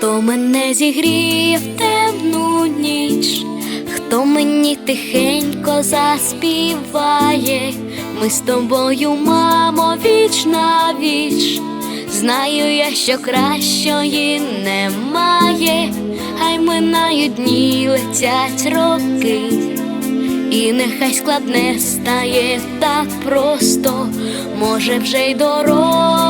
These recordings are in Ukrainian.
Хто мене зігріє в темну ніч, хто мені тихенько заспіває, ми з тобою, мамо, віч на віч. Знаю я, що кращої немає, хай минають дні летять роки, і нехай складне стає так просто, може вже й доросла.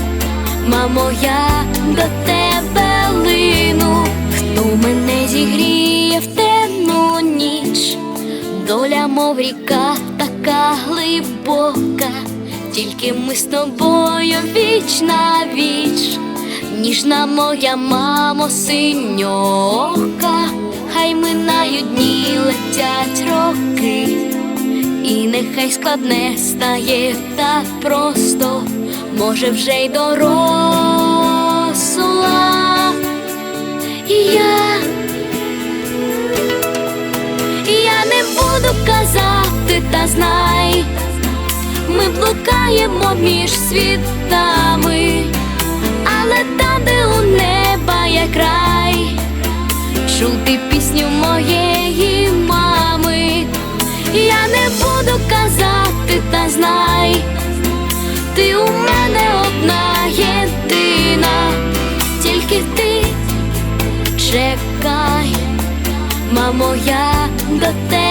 мамо, я до тебе лину, хто мене зігріє в темну ніч, доля, мов ріка, така глибока, тільки ми з тобою віч на віч, ніжна моя мамо, синьока, хай минають дні, летять роки. І нехай складне стає так просто, може вже й доросла. І я, не буду казати, та знай, ми блукаємо між світами, але там, де у неба є край, чути пісню моєї буду казати, та знай, ти у мене одна єдина, тільки ти чекай, мамо, я до тебе